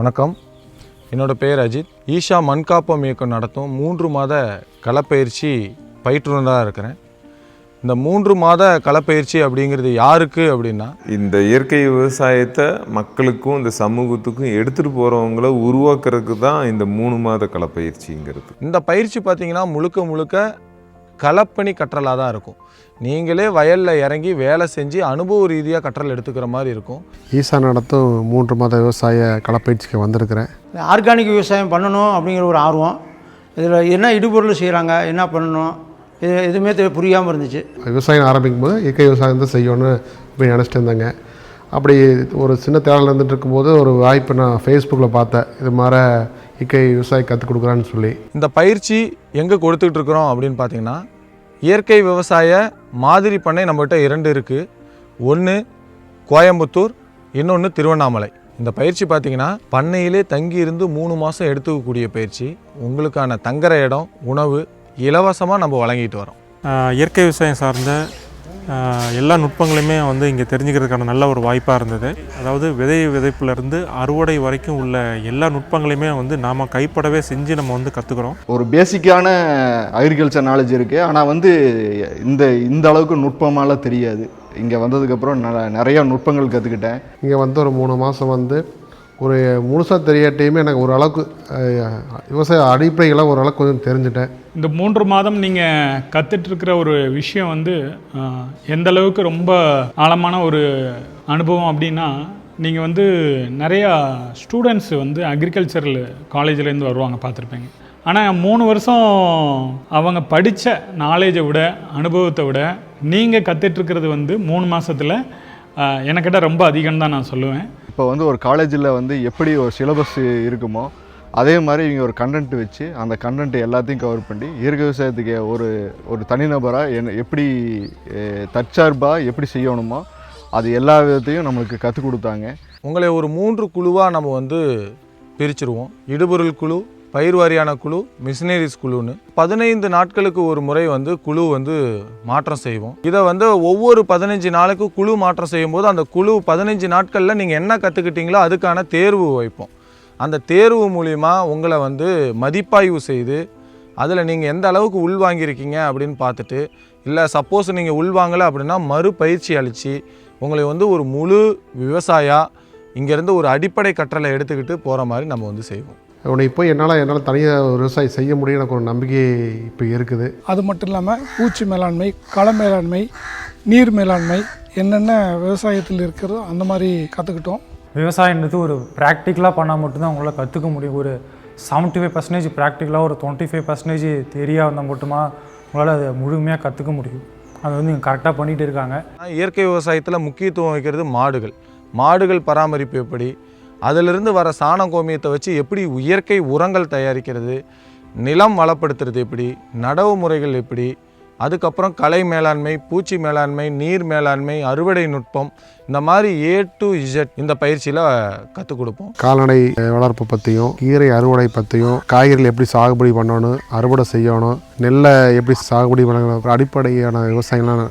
வணக்கம். என்னோட பேர் அஜித். ஈஷா மண்காப்பம் இயக்கம் நடத்தும் மூன்று மாத களப்பயிற்சி பயிற்றுனராக இருக்கிறேன். இந்த மூன்று மாத களப்பயிற்சி அப்படிங்கிறது யாருக்கு அப்படின்னா? இந்த இயற்கை விவசாயத்தை மக்களுக்கும் இந்த சமூகத்துக்கும் எடுத்துகிட்டு போகிறவங்கள உருவாக்குறதுக்கு தான் இந்த மூணு மாத களப்பயிற்சிங்கிறது. இந்த பயிற்சி பார்த்தீங்கன்னா முழுக்க முழுக்க களப்பணி கற்றலாக தான் இருக்கும். நீங்களே வயலில் இறங்கி வேலை செஞ்சு அனுபவ ரீதியாக கற்றல் எடுத்துக்கிற மாதிரி இருக்கும். ஈசா நடத்தும் மூன்று மாத விவசாய களப்பயிற்சிக்கு வந்திருக்கிறேன். ஆர்கானிக் விவசாயம் பண்ணணும் அப்படிங்கிற ஒரு ஆர்வம். இதில் என்ன இடுபொருள் செய்கிறாங்க என்ன பண்ணணும் இது எதுவுமே புரியாமல் இருந்துச்சு. விவசாயம் ஆரம்பிக்கும் போது இயற்கை விவசாயம் தான் செய்யணும்னு போய் நினச்சிட்டு இருந்தாங்க. அப்படி ஒரு சின்ன தேடல் இருந்துட்டு இருக்கும்போது ஒரு வாய்ப்பு நான் ஃபேஸ்புக்கில் பார்த்தேன். இது மாதிரி இயற்கை விவசாயம் கற்றுக் கொடுக்குறான்னு சொல்லி. இந்த பயிற்சி எங்கே கொடுத்துட்டு இருக்கிறோம் அப்படின்னு பார்த்தீங்கன்னா இயற்கை விவசாய மாதிரி பண்ணை நம்மகிட்ட இரண்டு இருக்குது ஒன்று கோயம்புத்தூர் இன்னொன்று திருவண்ணாமலை. இந்த பயிற்சி பார்த்தீங்கன்னா பண்ணையிலே தங்கி இருந்து மூணு மாதம் எடுத்துக்கக்கூடிய பயிற்சி. உங்களுக்கான தங்குற இடம் உணவு இலவசமாக நம்ம வழங்கிட்டு வரோம். இயற்கை விவசாயம் சார்ந்த எல்லா நுட்பங்களுமே வந்து இங்கே தெரிஞ்சுக்கிறதுக்கான நல்ல ஒரு வாய்ப்பாக இருந்தது. அதாவது விதை விதைப்புலேருந்து அறுவடை வரைக்கும் உள்ள எல்லா நுட்பங்களையுமே வந்து நாம் கைப்படவே செஞ்சு நம்ம வந்து கற்றுக்குறோம் ஒரு பேசிக்கான அக்ரிகல்ச்சர் நாலேஜ் இருக்குது ஆனால் வந்து இந்த இந்த அளவுக்கு நுட்பமாலாம் தெரியாது. இங்கே வந்ததுக்கப்புறம் ந நிறைய நுட்பங்கள் கற்றுக்கிட்டேன் இங்கே வந்து ஒரு மூணு மாதம் வந்து ஒரு முழுசாக தெரியாட்டையுமே எனக்கு ஓரளவுக்கு விவசாய அடிப்படைகளை ஓரளவுக்கு கொஞ்சம் தெரிஞ்சுட்டேன். இந்த மூன்று மாதம் நீங்கள் கற்றுட்ருக்கிற ஒரு விஷயம் வந்து எந்த அளவுக்கு ரொம்ப ஆழமான ஒரு அனுபவம் அப்படின்னா நீங்கள் வந்து நிறையா ஸ்டூடெண்ட்ஸ் வந்து அக்ரிகல்ச்சரல் காலேஜ்லேருந்து வருவாங்க பார்த்துருப்பீங்க. ஆனால் மூணு வருஷம் அவங்க படித்த நாலேஜை விட அனுபவத்தை விட நீங்கள் கற்றுட்ருக்கிறது வந்து மூணு மாதத்தில் எனக்கிட்ட ரொம்ப அதிகம் தான் நான் சொல்லுவேன். இப்போ வந்து ஒரு காலேஜில் வந்து எப்படி ஒரு சிலபஸ் இருக்குமோ அதே மாதிரி இவங்க ஒரு கண்டென்ட் வச்சு அந்த கண்டென்ட் எல்லாத்தையும் கவர் பண்ணி இயற்கை விவசாயத்துக்கு ஒரு ஒரு தனிநபராக என்ன எப்படி தற்சார்பாக எப்படி செய்யணுமோ அது எல்லா விதத்தையும் நம்மளுக்கு கற்றுக் கொடுத்தாங்க. உங்களை ஒரு மூன்று குழுவாக நம்ம வந்து பிரிச்சிருவோம். இடுபொருள் குழு பயிர் வாரியான குழு மிஷினரிஸ் குழுன்னு பதினைந்து நாட்களுக்கு ஒரு முறை வந்து குழு வந்து மாற்றம் செய்வோம். இதை வந்து ஒவ்வொரு பதினஞ்சு நாளுக்கு குழு மாற்றம் செய்யும்போது அந்த குழு பதினஞ்சு நாட்களில் நீங்கள் என்ன கற்றுக்கிட்டீங்களோ அதுக்கான தேர்வு வைப்போம். அந்த தேர்வு மூலிமா உங்களை வந்து மதிப்பாய்வு செய்து அதில் நீங்கள் எந்த அளவுக்கு உள்வாங்கியிருக்கீங்க அப்படின்னு பார்த்துட்டு இல்லை சப்போஸ் நீங்கள் உள்வாங்கலை அப்படின்னா மறுபயிற்சி அளித்து உங்களை வந்து ஒரு முழு விவசாயா இங்கேருந்து ஒரு அடிப்படை கற்றலை எடுத்துக்கிட்டு போகிற மாதிரி நம்ம வந்து செய்வோம். உன்னை இப்போ என்னால் என்னால் தனியாக ஒரு விவசாயம் செய்ய முடியும் எனக்கு ஒரு நம்பிக்கை இப்போ இருக்குது. அது மட்டும் இல்லாமல் பூச்சி மேலாண்மை கள மேலாண்மை நீர் மேலாண்மை என்னென்ன விவசாயத்தில் இருக்கிறதோ அந்த மாதிரி கற்றுக்கிட்டோம் விவசாயன்றது ஒரு ப்ராக்டிக்கலாக பண்ணால் மட்டும்தான் உங்களால் கற்றுக்க முடியும். ஒரு செவன்ட்டி ஃபைவ் பர்சன்டேஜ் ப்ராக்டிக்கலாக ஒரு டுவெண்ட்டி ஃபைவ் பர்சன்டேஜ் தெரியா இருந்தால் மட்டுமா உங்களால் அதை முழுமையாக கற்றுக்க முடியும். அது வந்து கரெக்டாக பண்ணிகிட்டு இருக்காங்க. இயற்கை விவசாயத்தில் முக்கியத்துவம் வைக்கிறது மாடுகள். மாடுகள் பராமரிப்பு எப்படி? அதிலிருந்து வர சாண கோமியத்தை வச்சு எப்படி இயற்கை உரங்கள் தயாரிக்கிறது நிலம் வளப்படுத்துறது எப்படி நடவு முறைகள் எப்படி அதுக்கப்புறம் கலை மேலாண்மை பூச்சி மேலாண்மை நீர் மேலாண்மை அறுவடை நுட்பம் இந்த மாதிரி ஏ டு இசட் இந்த பயிற்சியில் கற்றுக் கொடுப்போம். கால்நடை வளர்ப்பு பற்றியும் கீரை அறுவடை பற்றியும் காய்கறிகள் எப்படி சாகுபடி பண்ணணும் அறுவடை செய்யணும் நெல்லை எப்படி சாகுபடி பண்ணணும் அடிப்படையான விவசாயம்லாம்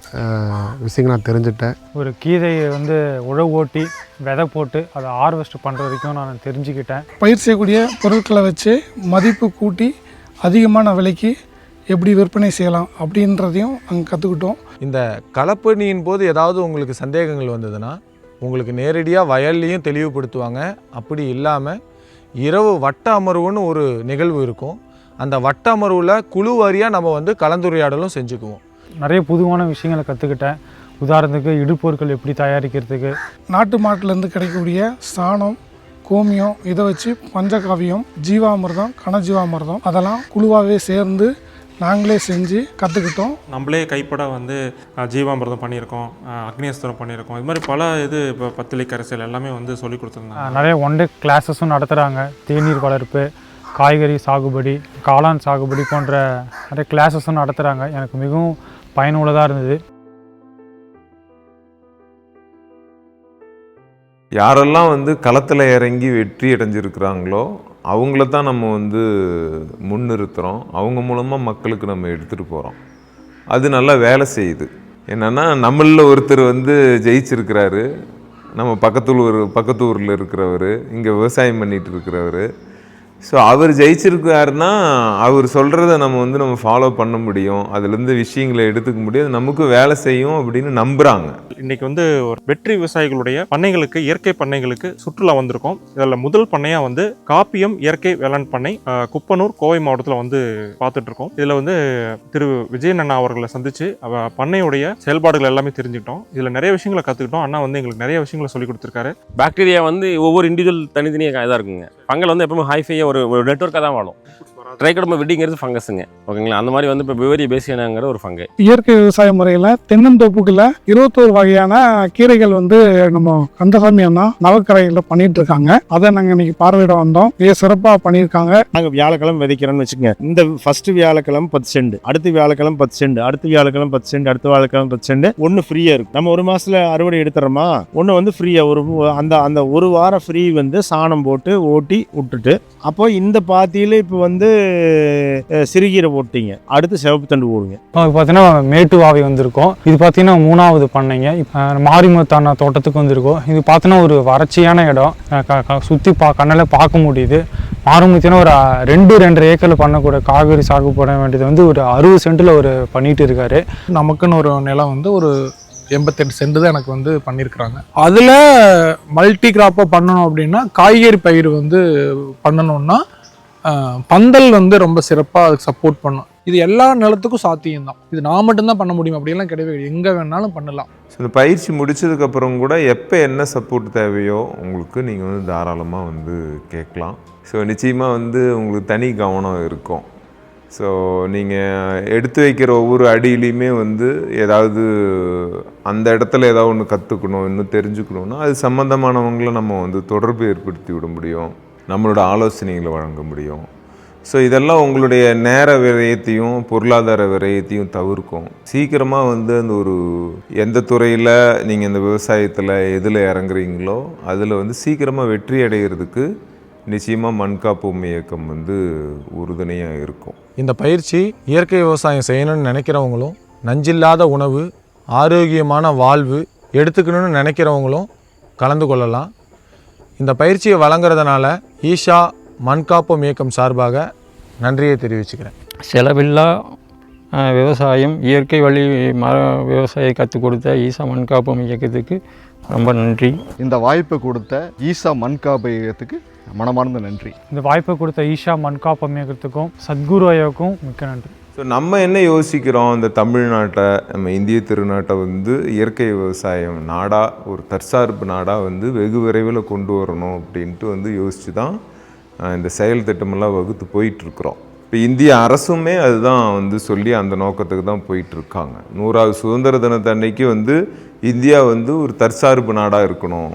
விஷயங்கள் நான் தெரிஞ்சுட்டேன் ஒரு கீரையை வந்து உழவு ஓட்டி விதை போட்டு அதை ஹார்வெஸ்ட் பண்ணுற வரைக்கும் நான் தெரிஞ்சுக்கிட்டேன். பயிர் செய்யக்கூடிய பொருட்களை வச்சு மதிப்பு கூட்டி அதிகமான விலைக்கு எப்படி விற்பனை செய்யலாம் அப்படின்றதையும் அங்கே கற்றுக்கிட்டோம் இந்த களப்பணியின் போது ஏதாவது உங்களுக்கு சந்தேகங்கள் வந்ததுன்னா உங்களுக்கு நேரடியாக வயல்லையும் தெளிவுபடுத்துவாங்க. அப்படி இல்லாமல் இரவு வட்ட அமர்வுன்னு ஒரு நிகழ்வு இருக்கும். அந்த வட்ட அமர்வில் குழு வாரியாக நம்ம வந்து கலந்துரையாடலும் செஞ்சுக்குவோம். நிறைய புதுவான விஷயங்களை கற்றுக்கிட்டேன் உதாரணத்துக்கு இடுப்பொருட்கள் எப்படி தயாரிக்கிறதுக்கு. நாட்டு மாட்டிலேருந்து கிடைக்கக்கூடிய சாணம் கோமியம் இதை வச்சு பஞ்சகாவியம் ஜீவாமிர்தம் கனஜீவாமிர்தம் அதெல்லாம் குழுவாகவே சேர்ந்து நாங்களே செஞ்சு கற்றுக்கிட்டோம் நம்மளே கைப்பட வந்து ஜீவாமிர்தம் பண்ணியிருக்கோம் அக்னியஸ்திரம் பண்ணியிருக்கோம். இது மாதிரி பல இது இப்போ பத்திலை கரைசல் எல்லாமே வந்து சொல்லி கொடுத்துருந்தாங்க. நிறைய ஒன் டே கிளாஸஸும் நடத்துகிறாங்க தேநீர் வளர்ப்பு காய்கறி சாகுபடி காளான் சாகுபடி போன்ற நிறைய கிளாஸஸும் நடத்துகிறாங்க எனக்கு மிகவும் பயனுள்ளதாக இருந்தது. யாரெல்லாம் வந்து களத்தில் இறங்கி வெற்றி அடைஞ்சிருக்கிறாங்களோ அவங்கள தான் நம்ம வந்து முன்னிறுத்துகிறோம் அவங்க மூலமாக மக்களுக்கு நம்ம எடுத்துகிட்டு போகிறோம் அது நல்லா வேலை செய்யுது. என்னென்னா நம்மளில் ஒருத்தர் வந்து ஜெயிச்சிருக்கிறாரு. நம்ம பக்கத்தூர் பக்கத்து ஊரில் இருக்கிறவர் இங்கே விவசாயம் பண்ணிகிட்டு இருக்கிறவர். ஸோ அவர் ஜெயிச்சிருக்காருன்னா அவர் சொல்கிறத நம்ம வந்து நம்ம ஃபாலோ பண்ண முடியும். அதுலேருந்து விஷயங்களை எடுத்துக்க முடியும். அது நமக்கு வேலை செய்யும் அப்படின்னு நம்புகிறாங்க இன்னைக்கு வந்து ஒரு வெற்றி விவசாயிகளுடைய பண்ணைகளுக்கு இயற்கை பண்ணைகளுக்கு சுற்றுலா வந்திருக்கோம். இதில் முதல் பண்ணையா வந்து காப்பியம் இயற்கை வேளாண் பண்ணை குப்பனூர் கோவை மாவட்டத்தில் வந்து பார்த்துட்டு இருக்கோம் இதில் வந்து திரு. விஜயன் அண்ணா அவர்களை சந்திச்சு அவ பண்ணையுடைய செயல்பாடுகள் எல்லாமே தெரிஞ்சுக்கிட்டோம். இதில் நிறைய விஷயங்களை கற்றுக்கிட்டோம் அண்ணா வந்து எங்களுக்கு நிறைய விஷயங்களை சொல்லி கொடுத்துருக்காரு. பாக்டீரியா வந்து ஒவ்வொரு இண்டிவிஜுவல் தனித்தனியாக இதாக இருக்குங்க. ஃபங்கல் வந்து எப்பவுமே ஹைஃபையாக ஒரு ஒரு நெட்ஒர்க்காக தான் வாழும். ட்ரைகோடமா விட்டிங்கிறது ஃபங்கஸுங்க. ஓகேங்களா? அந்த மாதிரி வந்து இப்போ பிவேரி பேசியனாங்கிற ஒரு ஃபங்கு. இயற்கை விவசாய முறையில் தென்னந்தோப்புக்குள்ள இருபத்தோரு வகையான கீரைகள் வந்து நம்ம கந்தசாமி அண்ணா நவக்கரையில் பண்ணிட்டு இருக்காங்க அதை நாங்கள் இன்னைக்கு பார்வையிட வந்தோம். மிக சிறப்பாக பண்ணியிருக்காங்க. நாங்கள் வியாழக்கிழமை விதைக்கிறோன்னு வச்சுக்கோங்க. இந்த ஃபர்ஸ்ட் வியாழக்கிழமை பத்து சென்ட் அடுத்த வியாழக்கிழமை பத்து சென்ட் அடுத்த வியாழக்கிழமை பத்து சென்ட் அடுத்த வியாழக்கிழமை பத்து சென்ட் ஒன்று ஃப்ரீயாக இருக்கும் நம்ம ஒரு மாசத்துல அறுவடை எடுத்துறோமா? ஒன்று வந்து ஃப்ரீயாக ஒரு அந்த அந்த ஒரு வாரம் ஃப்ரீ வந்து சாணம் போட்டு ஓட்டி விட்டுட்டு அப்போ இந்த பாத்தியில் இப்போ வந்து சிறுகீரை போட்டீங்க. அடுத்து சிவப்பு தண்டு போடுங்க. இப்போ பார்த்தீங்கன்னா மேட்டுவாவை வந்திருக்கோம். இது பார்த்தீங்கன்னா மூணாவது பண்ணைங்க. இப்போ மாரிமுத்தான தோட்டத்துக்கு வந்திருக்கோம். இது பார்த்தீங்கன்னா ஒரு வறட்சியான இடம். சுற்றி பா கண்ணால் பார்க்க முடியுது. மாரிமுத்தினா ஒரு ரெண்டு ரெண்டு ஏக்கரில் பண்ணக்கூடிய காய்கறி சாகுபடி பண்ண வேண்டியது வந்து ஒரு அறுபது சென்ட்டில் ஒரு பண்ணிட்டு இருக்காரு. நமக்குன்னு ஒரு நிலம் வந்து ஒரு எண்பத்தெட்டு சென்ட் தான் எனக்கு வந்து பண்ணியிருக்கிறாங்க அதில் மல்டி கிராப்பாக பண்ணணும் அப்படின்னா காய்கறி பயிர் வந்து பண்ணணும்னா பந்தல் வந்து ரொம்ப சிறப்பாக அதுக்கு சப்போர்ட் பண்ணும். இது எல்லா நிலத்துக்கும் சாத்தியம்தான். இது நான் மட்டும்தான் பண்ண முடியும். அப்படியெல்லாம் கிடையவே கிடையாது. எங்கே வேணாலும் பண்ணலாம். ஸோ இந்த பயிற்சி முடிச்சதுக்கப்புறம் கூட எப்போ என்ன சப்போர்ட் தேவையோ உங்களுக்கு நீங்கள் வந்து தாராளமாக வந்து கேட்கலாம். ஸோ நிச்சயமாக வந்து உங்களுக்கு தனி கவனம் இருக்கும். ஸோ நீங்கள் எடுத்து வைக்கிற ஒவ்வொரு அடியிலையுமே வந்து ஏதாவது அந்த இடத்துல ஏதாவது ஒன்று கற்றுக்கணும் இன்னும் தெரிஞ்சுக்கணுன்னா அது சம்மந்தமானவங்கள நம்ம வந்து தொடர்பு ஏற்படுத்தி விட முடியும். நம்மளோட ஆலோசனைகளை வழங்க முடியும். ஸோ இதெல்லாம் உங்களுடைய நேர விரயத்தையும் பொருளாதார விரயத்தையும் தவிர்க்கும். சீக்கிரமாக வந்து அந்த ஒரு எந்த துறையில் நீங்கள் இந்த விவசாயத்தில் எதில் இறங்குறீங்களோ அதில் வந்து சீக்கிரமாக வெற்றி அடைகிறதுக்கு நிச்சயமாக மண்காப்பும் இயக்கம் வந்து உறுதுணையாக இருக்கும். இந்த பயிற்சி இயற்கை விவசாயம் செய்யணும்னு நினைக்கிறவங்களும் நஞ்சில்லாத உணவு ஆரோக்கியமான வாழ்வு எடுத்துக்கணும்னு நினைக்கிறவங்களும் கலந்து கொள்ளலாம். இந்த பயிற்சியை வழங்குறதுனால ஈஷா மண்காப்போம் இயக்கம் சார்பாக நன்றியை தெரிவிச்சுக்கிறேன். செலவில்லா விவசாயம் இயற்கை வழி மர விவசாயம் கற்றுக் கொடுத்த ஈசா மண்காப்பம் இயக்கத்துக்கு ரொம்ப நன்றி. இந்த வாய்ப்பை கொடுத்த ஈசா மண்காப்பு இயக்கத்துக்கு மனமார்ந்த நன்றி. இந்த வாய்ப்பை கொடுத்த ஈஷா மண்காப்பம் இயக்கத்துக்கும் சத்குரு ஐயாவுக்கும் மிக்க நன்றி. ஸோ நம்ம என்ன யோசிக்கிறோம்? இந்த தமிழ்நாட்டை நம்ம இந்திய திருநாட்டை வந்து இயற்கை விவசாயம் நாடாக ஒரு தற்சார்பு நாடாக வந்து வெகு விரைவில் கொண்டு வரணும் அப்படின்ட்டு வந்து யோசித்து தான் இந்த செயல் திட்டமெல்லாம் வகுத்து போயிட்டுருக்குறோம். இப்போ இந்திய அரசுமே அதுதான் வந்து சொல்லி அந்த நோக்கத்துக்கு தான் போயிட்டுருக்காங்க. நூறாவது சுதந்திர தினத்தன்னைக்கு வந்து இந்தியா வந்து ஒரு தற்சார்பு நாடாக இருக்கணும்.